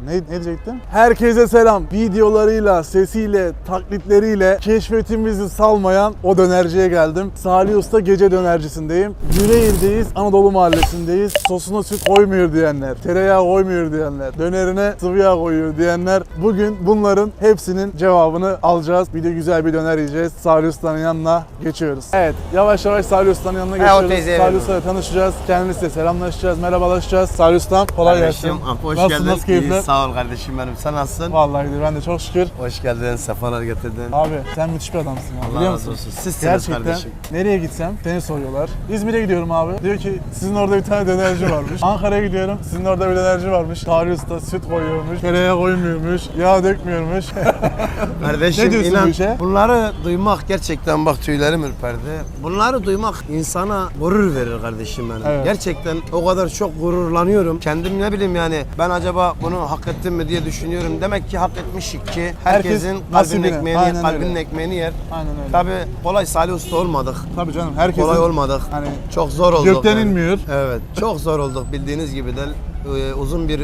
Ne, ne diyecektim? Herkese selam. Videolarıyla, sesiyle, taklitleriyle keşfetimizi salmayan o dönerciye geldim. Salih Usta Gece Dönercisindeyim. Yüreğir'deyiz, Anadolu Mahallesi'ndeyiz. Sosuna süt koymuyor diyenler, tereyağı koymuyor diyenler, dönerine sıvı yağ koyuyor diyenler. Bugün bunların hepsinin cevabını alacağız. Bir de güzel bir döner yiyeceğiz. Salih Usta'nın yanına geçiyoruz. Evet, yavaş yavaş Salih Usta'nın yanına geçiyoruz. teyzeye Salih. Usta'yla tanışacağız. Kendisiyle selamlaşacağız, merhabalaşacağız. Salih Usta'm kolay gelsin. Kardeşim, hoş Nasılsın, geldin. nasıl keyifler? Sağ ol kardeşim benim. Sen nasılsın? Vallahi ben de çok şükür. Hoş geldin, sefalar getirdin. Abi sen müthiş bir adamsın. Allah biliyor razı musun? olsun. Sizsiniz Gerçekten kardeşim. nereye gitsem seni soruyorlar. İzmir'e gidiyorum abi. Diyor ki sizin orada bir tane dönerci varmış. Ankara'ya gidiyorum. Sizin orada bir dönerci varmış. Tarih Usta süt koyuyormuş. Tereyağı koymuyormuş. Yağ dökmüyormuş. Kardeşim Ne diyorsun inan bu işe? bunları duymak gerçekten bak tüylerim ürperdi. Bunları duymak insana gurur verir kardeşim benim. Evet. Gerçekten o kadar çok gururlanıyorum. Kendim ne bileyim yani ben acaba bunu hak ettim mi diye düşünüyorum. Demek ki hak etmişik ki herkesin kalbinin nasibini, ekmeğini, aynen kalbinin öyle. ekmeğini yer. Aynen öyle. Tabi kolay Salih Usta olmadık. Tabii canım herkesin Kolay olmadık. hani Çok zor olduk. gökten yani. inmiyor. Evet. Çok zor olduk bildiğiniz gibi de e, uzun bir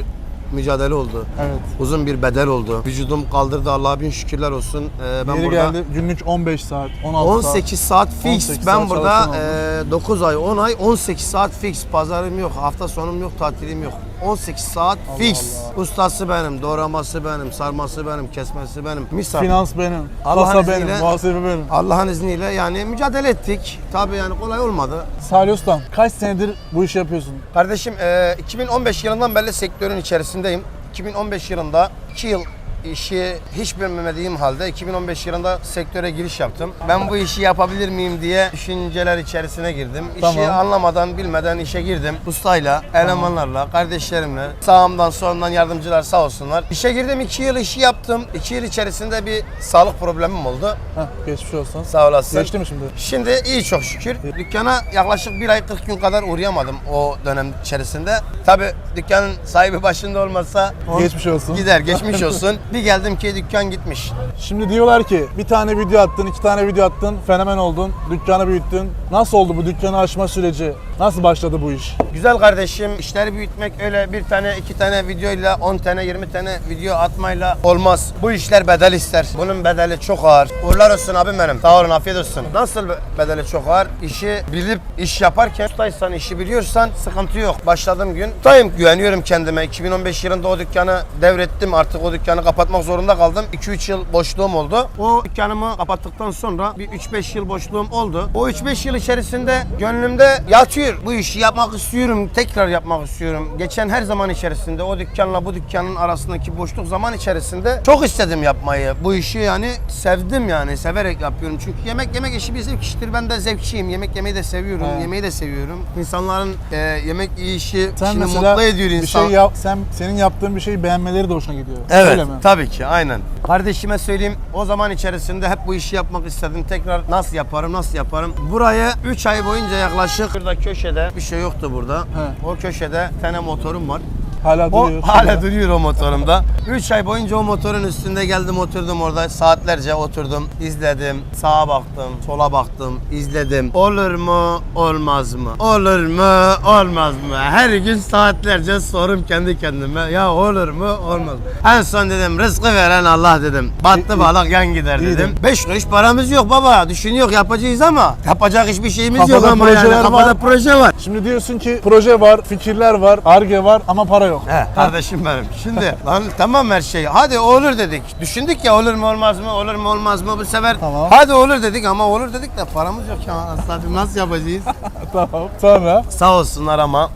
mücadele oldu. Evet. Uzun bir bedel oldu. Vücudum kaldırdı Allah'a bin şükürler olsun. Ee, ben Yeri burada geldi günlük 15 saat, 16 18 saat fix. 18 ben saat burada çalışan e, 9 ay 10 ay 18 saat fix. Pazarım yok, hafta sonum yok, tatilim yok. 18 saat fix. Ustası benim, doğraması benim, sarması benim, kesmesi benim. Misal. Finans benim, Allah'ın kasa benim, izniyle- muhasebe benim. Allah'ın izniyle yani mücadele ettik. Tabii yani kolay olmadı. Salih Ustam kaç senedir bu işi yapıyorsun? Kardeşim e, 2015 yılından beri sektörün içerisindeyim. 2015 yılında 2 yıl işi hiç bilmediğim halde 2015 yılında sektöre giriş yaptım. Ben bu işi yapabilir miyim diye düşünceler içerisine girdim. İşi Tamam. anlamadan bilmeden işe girdim. Ustayla, elemanlarla, kardeşlerimle, sağımdan solumdan yardımcılar sağ olsunlar. İşe girdim 2 yıl işi yaptım. 2 yıl içerisinde bir sağlık problemim oldu. Heh, geçmiş olsun. Sağ olasın. Geçti mi şimdi? Şimdi iyi çok şükür. Dükkana yaklaşık bir ay 40 gün kadar uğrayamadım o dönem içerisinde. Tabi dükkanın sahibi başında olmazsa Geçmiş olsun. gider geçmiş olsun. bir geldim ki dükkan gitmiş. Şimdi diyorlar ki bir tane video attın, iki tane video attın, fenomen oldun, dükkanı büyüttün. Nasıl oldu bu dükkanı açma süreci? Nasıl başladı bu iş? Güzel kardeşim işleri büyütmek öyle bir tane iki tane videoyla 10 tane 20 tane video atmayla olmaz. Bu işler bedel ister. Bunun bedeli çok ağır. Uğurlar olsun abim benim. Sağ olun afiyet olsun. Nasıl be- bedeli çok ağır? İşi bilip iş yaparken ustaysan işi biliyorsan sıkıntı yok. Başladığım gün ustayım güveniyorum kendime. 2015 yılında o dükkanı devrettim. Artık o dükkanı kapatmak zorunda kaldım. 2-3 yıl boşluğum oldu. O dükkanımı kapattıktan sonra bir 3-5 yıl boşluğum oldu. O 3-5 yıl içerisinde gönlümde yatıyor. Bu işi yapmak istiyorum. Tekrar yapmak istiyorum. Geçen her zaman içerisinde o dükkanla bu dükkanın arasındaki boşluk zaman içerisinde çok istedim yapmayı. Bu işi yani sevdim yani. Severek yapıyorum. Çünkü yemek yemek işi bir zevk işidir. Ben de zevkçiyim. Yemek yemeyi de seviyorum. Evet. Yemeği de seviyorum. İnsanların e, yemek yiyişi Sen şimdi mesela mutlu ediyor bir insan. şey yap, sen senin yaptığın bir şeyi beğenmeleri de hoşuna gidiyor. Evet, Öyle mi? Tabii ki aynen. Kardeşime söyleyeyim, o zaman içerisinde hep bu işi yapmak istedim. Tekrar nasıl yaparım, nasıl yaparım? Buraya 3 ay boyunca yaklaşık burada köşede bir şey yoktu burada. He. O köşede tane motorum var. Hala O duruyor. hala duruyor o motorumda. 3 ay boyunca o motorun üstünde geldim oturdum orada. Saatlerce oturdum izledim. Sağa baktım sola baktım izledim. Olur mu olmaz mı? Olur mu olmaz mı? Her gün saatlerce sorum kendi kendime. Ya olur mu olmaz mı? En son dedim rızkı veren Allah dedim. Battı balık yan gider dedim. de- 5 kuruş paramız yok baba. Düşünüyor yapacağız ama yapacak hiçbir şeyimiz Kafada yok ama yani kafada var. proje var. Şimdi diyorsun ki proje var, fikirler var, arge var ama para yok. He kardeşim benim. Şimdi lan tamam her şey. Hadi olur dedik. Düşündük ya olur mu olmaz mı? Olur mu olmaz mı? Bu sefer Tamam. hadi olur dedik ama olur dedik de paramız yok ya. Aslında nasıl yapacağız? tamam. Sonra Sağ olsunlar ama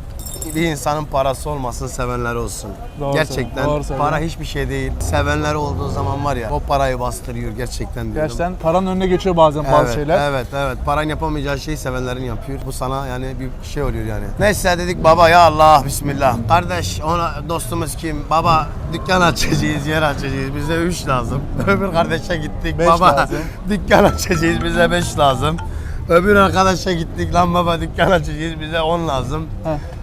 bir insanın parası olmasın, sevenler olsun. Doğru gerçekten doğru para hiçbir şey değil. Sevenler olduğu zaman var ya o parayı bastırıyor gerçekten diyorum. gerçekten paranın önüne geçiyor bazen bazı evet, şeyler. Evet, evet. Paran yapamayacağı şeyi sevenlerin yapıyor. Bu sana yani bir şey oluyor yani. Neyse dedik baba ya Allah bismillah. Kardeş ona dostumuz kim? Baba dükkan açacağız, yer açacağız. Bize üç lazım. Öbür kardeşe gittik. Beş baba lazım. dükkan açacağız. Bize beş lazım. Öbür arkadaşa gittik lan baba dükkan açacağız. Bize on lazım. Heh.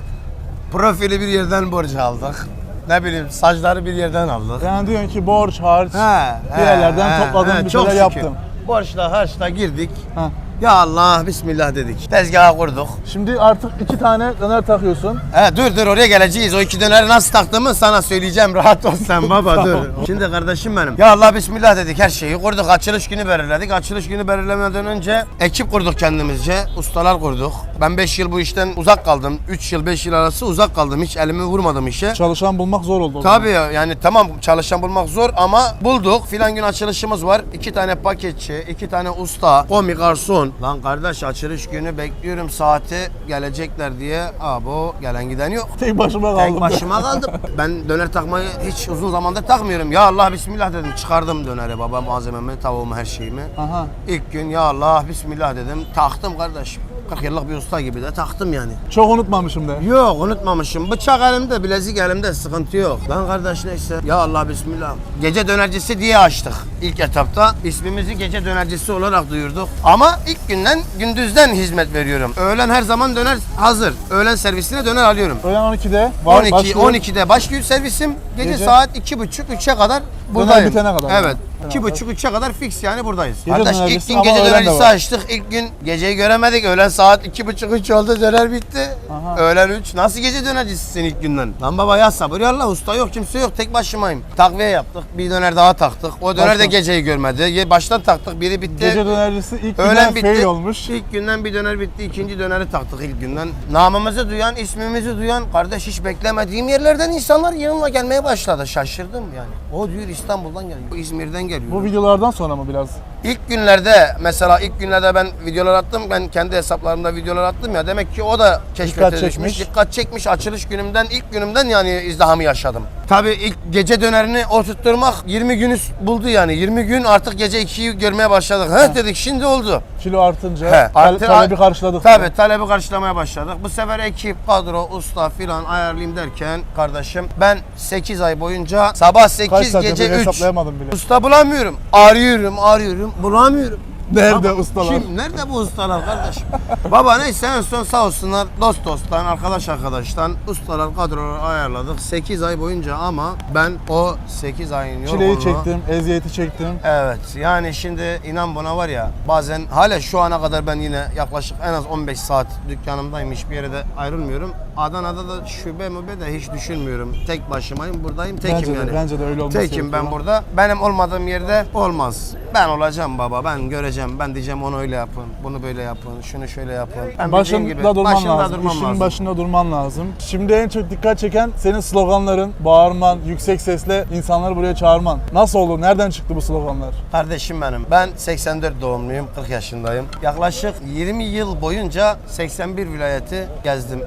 Profili bir yerden borç aldık. Ne bileyim saçları bir yerden aldık. Yani diyorsun ki borç, harç, He, bir yerlerden he, topladın he, bir çok şeyler şükür. yaptım. Borçla harçla girdik. Ha. Ya Allah bismillah dedik. Tezgaha kurduk. Şimdi artık iki tane döner takıyorsun. He dur dur oraya geleceğiz. O iki döneri nasıl taktığımı sana söyleyeceğim. Rahat ol sen baba dur. Şimdi kardeşim benim. Ya Allah bismillah dedik her şeyi kurduk. Açılış günü belirledik. Açılış günü belirlemeden önce ekip kurduk kendimizce. Ustalar kurduk. Ben 5 yıl bu işten uzak kaldım. 3 yıl 5 yıl arası uzak kaldım. Hiç elimi vurmadım işe. Çalışan bulmak zor oldu. o zaman. Tabii yani tamam çalışan bulmak zor ama bulduk. Filan gün açılışımız var. İki tane paketçi, iki tane usta, komi garson. Lan kardeş açılış günü bekliyorum saati gelecekler diye. Abo gelen giden yok. Tek başıma kaldım. Tek başıma kaldım. Ben döner takmayı hiç uzun zamandır takmıyorum. Ya Allah bismillah dedim. Çıkardım döneri baba malzememi, tavuğumu, her şeyimi. Aha. İlk gün ya Allah bismillah dedim. Taktım kardeşim. 40 yıllık bir usta gibi de taktım yani. Çok unutmamışım de. Yok unutmamışım. Bıçak elimde, bilezik elimde sıkıntı yok. Lan kardeş neyse. Ya Allah bismillah. Gece dönercisi diye açtık ilk etapta. İsmimizi gece dönercisi olarak duyurduk. Ama ilk günden gündüzden hizmet veriyorum. Öğlen her zaman döner hazır. Öğlen servisine döner alıyorum. Öğlen 12'de var 12 başlıyor. 12'de başlıyor servisim. Gece, Gece? saat 2.30 3'e kadar buradayım. bitene kadar Evet. yani. 2.30 3'e kadar fix yani buradayız. Gece Kardeş ilk dönercisi gün ama gece öğlen de dönercisi var. açtık. İlk gün geceyi göremedik. Öğlen saat 2.30 3 oldu döner bitti. Aha. Öğlen 3. Nasıl gece dönercisisin ilk günden? Lan baba ya sabır ya Allah usta yok kimse yok tek başımayım. Takviye yaptık. Bir döner daha taktık. O döner de Baştan. geceyi görmedi. Ye- Baştan taktık. Biri bitti. Gece dönercisi ilk Öğlen günden bitti. fail olmuş. İlk günden bir döner bitti. ikinci döneri taktık ilk günden. Namımızı duyan, ismimizi duyan kardeş hiç beklemediğim yerlerden insanlar yanıma gelmeye başladı. Şaşırdım yani. O diyor İstanbul'dan geliyor. İzmir'den geliyor. Bu videolardan sonra mı biraz? İlk günlerde mesela ilk günlerde ben videolar attım. Ben kendi hesaplarımda videolar attım ya. Demek ki o da keşfete Dikkat düşmüş. çekmiş. Dikkat çekmiş. Açılış günümden ilk günümden yani izdihamı yaşadım. Tabii ilk gece dönerini oturtturmak 20 günü buldu yani. 20 gün artık gece 2'yi görmeye başladık. He dedik şimdi oldu. Kilo artınca He, tal- artı- talebi karşıladık. Tabii talebi karşılamaya başladık. Bu sefer ekip, kadro, usta filan ayarlayayım derken kardeşim ben 8 ay boyunca sabah Kaç 8 saat gece yapıyor 3 hesaplayamadım bile. usta bulamıyorum. Arıyorum, arıyorum, bulamıyorum. Nerede Baba, ustalar? Kim? Nerede bu ustalar kardeşim? Baba neyse en son sağ olsunlar dost dosttan, arkadaş arkadaştan ustalar kadroları ayarladık 8 ay boyunca ama ben o 8 ayın Çileyi yorgunluğu- çektim, eziyeti çektim. Evet yani şimdi inan buna var ya bazen hala şu ana kadar ben yine yaklaşık en az 15 saat dükkanımdayım hiçbir yere de ayrılmıyorum. Adana'da da şube mübe de hiç düşünmüyorum. Tek başımayım buradayım tekim Bence de, yani. bence de öyle olması Tekim ben gerekiyor. burada. Benim olmadığım yerde olmaz. Ben olacağım baba ben göreceğim. Ben diyeceğim onu öyle yapın. Bunu böyle yapın. Şunu şöyle yapın. Ben bildiğim gibi Başında durman başında lazım. durmam İşinin lazım. başında durman lazım. Şimdi en çok dikkat çeken senin sloganların, bağırman, yüksek sesle insanları buraya çağırman. Nasıl oldu? Nereden çıktı bu sloganlar? Kardeşim benim. Ben 84 doğumluyum, 40 yaşındayım. Yaklaşık 20 yıl boyunca 81 vilayeti gezdim.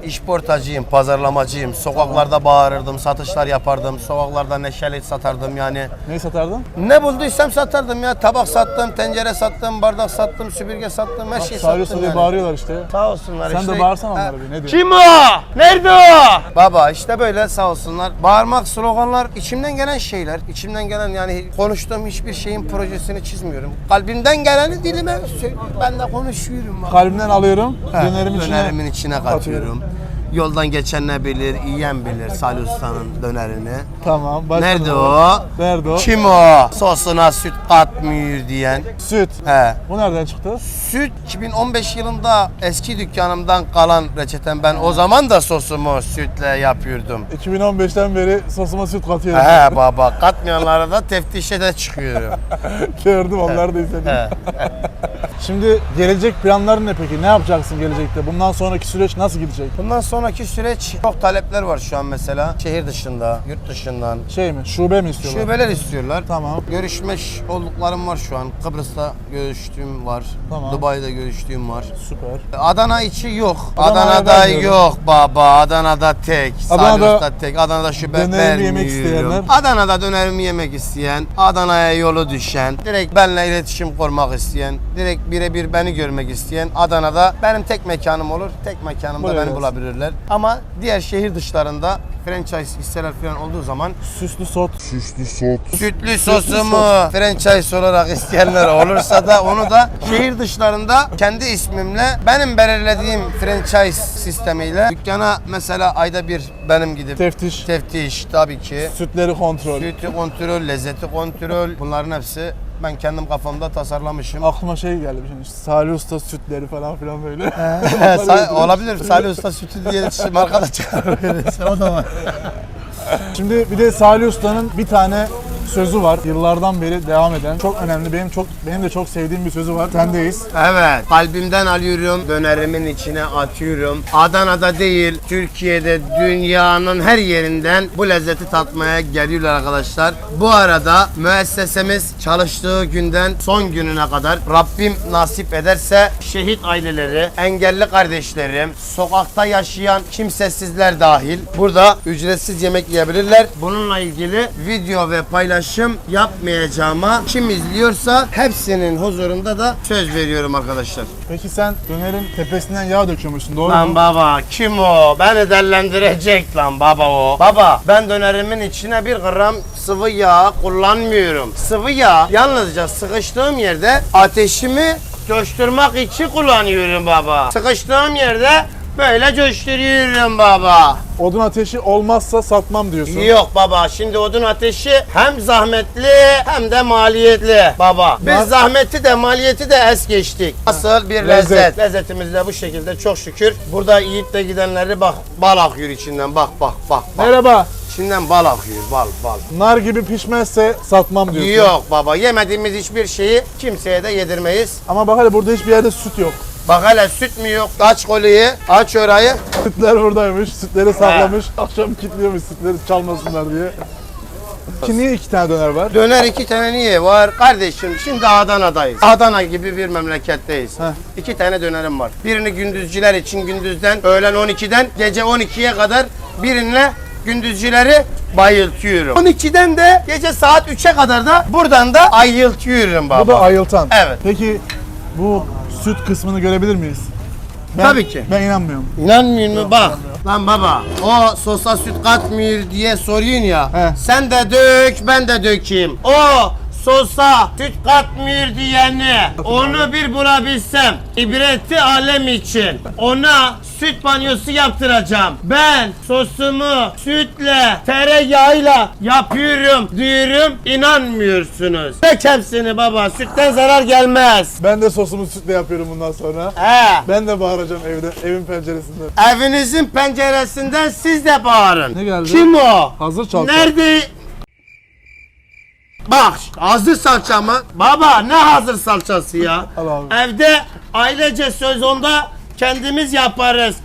İşportacıyım, pazarlamacıyım. Sokaklarda bağırırdım, satışlar yapardım. Sokaklarda neşeli satardım yani. Neyi satardın? Ne bulduysam satardım ya. Tabak sattım, tencere sattım, bardak sattım, süpürge sattım, her şeyi sattım diye yani. bağırıyorlar işte. Sağ olsunlar Sen işte. de bağırsana Ha. onlara bir, ne diyor? Kim o? Nerede o? Baba işte böyle sağ olsunlar. Bağırmak, sloganlar içimden gelen şeyler. İçimden gelen yani konuştuğum hiçbir şeyin projesini çizmiyorum. Kalbimden geleni dilime söylüyorum. Ben de konuşuyorum. Kalbimden alıyorum, Ha, dönerimin içine dönerimin içine katıyorum. Yoldan geçen ne bilir, yiyen bilir Salih Usta'nın dönerini. Tamam. başka Nerede ne o? Nerede o? Kim o? Sosuna süt katmıyor diyen. Süt. He. Bu nereden çıktı? Süt 2015 yılında eski dükkanımdan kalan reçetem ben o zaman da sosumu sütle yapıyordum. 2015'ten beri sosuma süt katıyorum. He baba katmayanlara da teftişe de çıkıyorum. Gördüm onları da izledim. He. Şimdi gelecek planların ne peki? Ne yapacaksın gelecekte? Bundan sonraki süreç nasıl gidecek? Bundan sonraki süreç çok talepler var şu an mesela. Şehir dışında, yurt dışından. Şey mi? Şube mi istiyorlar? Şubeler istiyorlar. Tamam. Görüşmüş olduklarım var şu an. Kıbrıs'ta görüştüğüm var. Tamam. Dubai'de görüştüğüm var. Süper. Adana içi yok. Adana'ya Adana'da yok baba. Adana'da tek. Adana'da Salihus'ta tek. Adana'da şube dönerimi vermiyorum. yemek isteyenler? Adana'da dönerimi yemek isteyen, Adana'ya yolu düşen, direkt benimle iletişim kurmak isteyen, direkt birebir beni görmek isteyen Adana'da benim tek mekanım olur. Tek mekanımda Buraya beni gelsin. bulabilirler. Ama diğer şehir dışlarında franchise hisseler falan olduğu zaman Süslü sot. Sütlü sosumu franchise olarak isteyenler olursa da onu da şehir dışlarında kendi ismimle benim belirlediğim franchise sistemiyle dükkana mesela ayda bir benim gidip Teftiş. teftiş tabii ki Sütleri kontrol. Sütü kontrol, lezzeti kontrol bunların hepsi Ben kendim kafamda tasarlamışım. Aklıma şey geldi şimdi Salih Usta sütleri falan filan böyle. Sa- olabilir. Salih Usta sütü diye marka da çıkarabiliriz. o da var. Şimdi bir de Salih Usta'nın bir tane sözü var. Yıllardan beri devam eden. Çok önemli. Benim çok benim de çok sevdiğim bir sözü var. Sendeyiz. Evet. Kalbimden alıyorum, dönerimin içine atıyorum. Adana'da değil, Türkiye'de, dünyanın her yerinden bu lezzeti tatmaya geliyorlar arkadaşlar. Bu arada müessesemiz çalıştığı günden son gününe kadar Rabbim nasip ederse şehit aileleri, engelli kardeşlerim, sokakta yaşayan kimsesizler dahil burada ücretsiz yemek yiyebilirler. Bununla ilgili video ve paylaşım yapmayacağıma kim izliyorsa hepsinin huzurunda da söz veriyorum arkadaşlar. Peki sen dönerin tepesinden yağ döküyormuşsun doğru Lan mu? baba kim o? Beni dellendirecek lan baba o. Baba ben dönerimin içine bir gram sıvı yağ kullanmıyorum. Sıvı yağ yalnızca sıkıştığım yerde ateşimi coşturmak için kullanıyorum baba. Sıkıştığım yerde böyle coşturuyorum baba. Odun ateşi olmazsa satmam diyorsun. Yok baba şimdi odun ateşi hem zahmetli hem de maliyetli baba. Biz Bak- zahmeti de maliyeti de es geçtik. Asıl bir Lezzet. lezzet. Lezzetimiz de bu şekilde çok şükür. Burada yiyip de gidenleri bak bal akıyor içinden bak bak bak. bak. Merhaba. İçinden bal akıyor bal bal. Nar gibi pişmezse satmam diyorsun. Yok baba yemediğimiz hiçbir şeyi kimseye de yedirmeyiz. Ama bak hele burada hiçbir yerde süt yok. Bak hele süt mü yok? Aç koliyi, aç orayı. Sütler buradaymış. Sütleri saklamış. Akşam kilitliyormuş sütleri çalmasınlar diye. Ki niye iki tane döner var? Döner iki tane niye var? Kardeşim şimdi Adana'dayız. Adana gibi bir memleketteyiz. Heh. İki tane dönerim var. Birini gündüzcüler için gündüzden öğlen 12'den gece 12'ye kadar birinle gündüzcüleri bayıltıyorum. 12'den de gece saat 3'e kadar da buradan da ayıltıyorum baba. Bu da ayıltan. Evet. Peki bu süt kısmını görebilir miyiz? Ben, Tabii ki. Ben inanmıyorum. İnanmıyor musun? Bak. Lan baba o sosa süt katmıyor diye soruyorsun ya. He. Sen de dök ben de dökeyim. O sosa süt katmıyor diyeni onu bir bulabilsem ibreti alem için ona süt banyosu yaptıracağım. Ben sosumu sütle tereyağıyla yapıyorum diyorum inanmıyorsunuz. Dök hepsini baba sütten zarar gelmez. Ben de sosumu sütle yapıyorum bundan sonra. He. Ben de bağıracağım evde, evin penceresinde. Evinizin penceresinden siz de bağırın. Ne geldi? Kim o? Hazır çalsa. Nerede? Bak hazır salça mı? Baba ne hazır salçası ya? Al abi. Evde ailece söz onda kendimiz yaparız.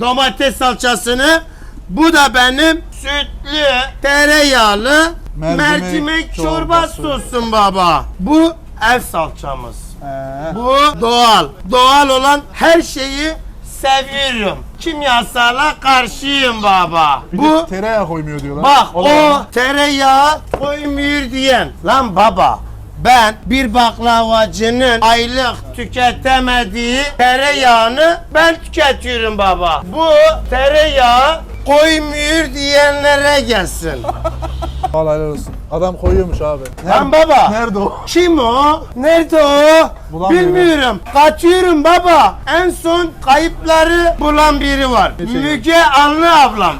Domates salçasını. Bu da benim sütlü, tereyağlı Mercimek mercimek, çorba çorbası. sosum baba. Bu ev salçamız. He. Bu doğal. Doğal olan her şeyi seviyorum. Kimyasala karşıyım baba. Bir Bu de tereyağı koymuyor diyorlar. bak o tereyağı koymuyor diyen. Lan baba ben bir baklavacının aylık tüketemediği tereyağını ben tüketiyorum baba. Bu tereyağı koymuyor diyenlere gelsin. Vallahi helal olsun. Adam koyuyormuş abi. Lan baba. Nerede o? Kim o? Nerede o? Bulamıyorum. Bilmiyorum. Kaçıyorum baba. En son kayıpları bulan biri var. Müge Anlı ablam.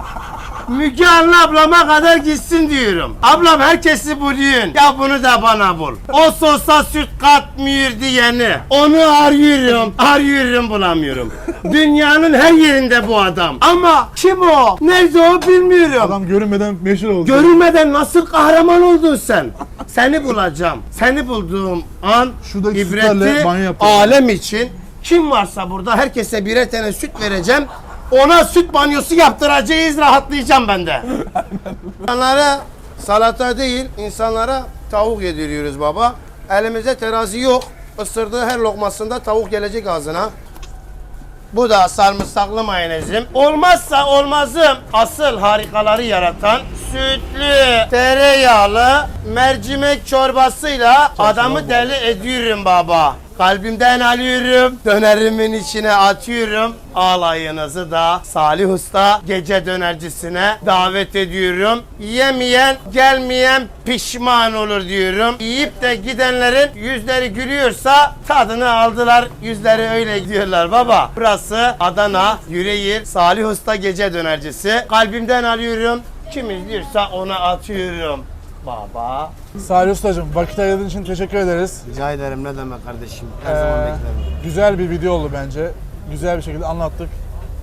Müge Anlı ablama kadar gitsin diyorum. Ablam herkesi buluyorsun. Ya bunu da bana bul. O sosa süt katmıyor diyeni. Onu arıyorum. Arıyorum bulamıyorum. Dünyanın her yerinde bu adam. Ama kim o? Nerede o bilmiyorum. Adam görünmeden meşhur oldu. Görünmeden nasıl kahraman oldun sen? Seni bulacağım. Seni bulduğum an Şuradaki sütlerle ibreti banyo alem için kim varsa burada herkese birer tane süt vereceğim. Ona süt banyosu yaptıracağız, rahatlayacağım ben de. İnsanlara salata değil, insanlara tavuk yediriyoruz baba. Elimizde terazi yok. Isırdığı her lokmasında tavuk gelecek ağzına. Bu da sarımsaklı mayonezim. Olmazsa olmazım. Asıl harikaları yaratan sütlü, tereyağlı mercimek çorbasıyla adamı deli ediyorum baba. Kalbimden alıyorum, dönerimin içine atıyorum. Alayınızı da Salih Usta gece dönercisine davet ediyorum. Yemeyen, gelmeyen pişman olur diyorum. Yiyip de gidenlerin yüzleri gülüyorsa tadını aldılar. Yüzleri öyle gidiyorlar baba. Burası Adana, Yüreğir, Salih Usta gece dönercisi. Kalbimden alıyorum. Kim izliyorsa ona atıyorum. Baba. Salih Usta'cığım vakit ayırdığın için teşekkür ederiz. Rica ederim ne demek kardeşim. Her Ee, zaman beklerim. güzel bir video oldu bence. Güzel bir şekilde anlattık.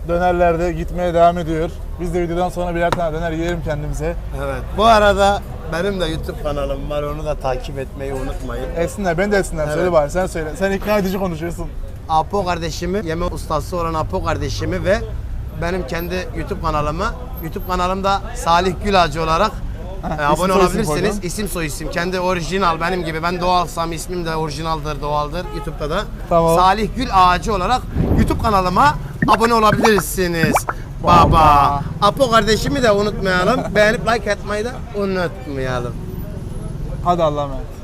Dönerler de gitmeye devam ediyor. Biz de videodan sonra birer tane döner yiyelim kendimize. Evet. Bu arada benim de YouTube kanalım var. Onu da takip etmeyi unutmayın. Etsinler, ben de etsinler. Evet. Söyle bari, sen söyle. Sen ikna edici konuşuyorsun. Apo kardeşimi, yeme ustası olan Apo kardeşimi ve benim kendi YouTube kanalımı, YouTube kanalımda Salih Gülacı olarak e, isim abone isim olabilirsiniz. İsim soy isim. Kendi orijinal benim gibi. Ben doğalsam ismim de orijinaldir, doğaldır. YouTube'da da. Tamam. Salih Gül Ağacı olarak YouTube kanalıma abone olabilirsiniz. Baba. Baba. Apo kardeşimi de unutmayalım. Beğenip like atmayı da unutmayalım. Hadi Allah'a emanet.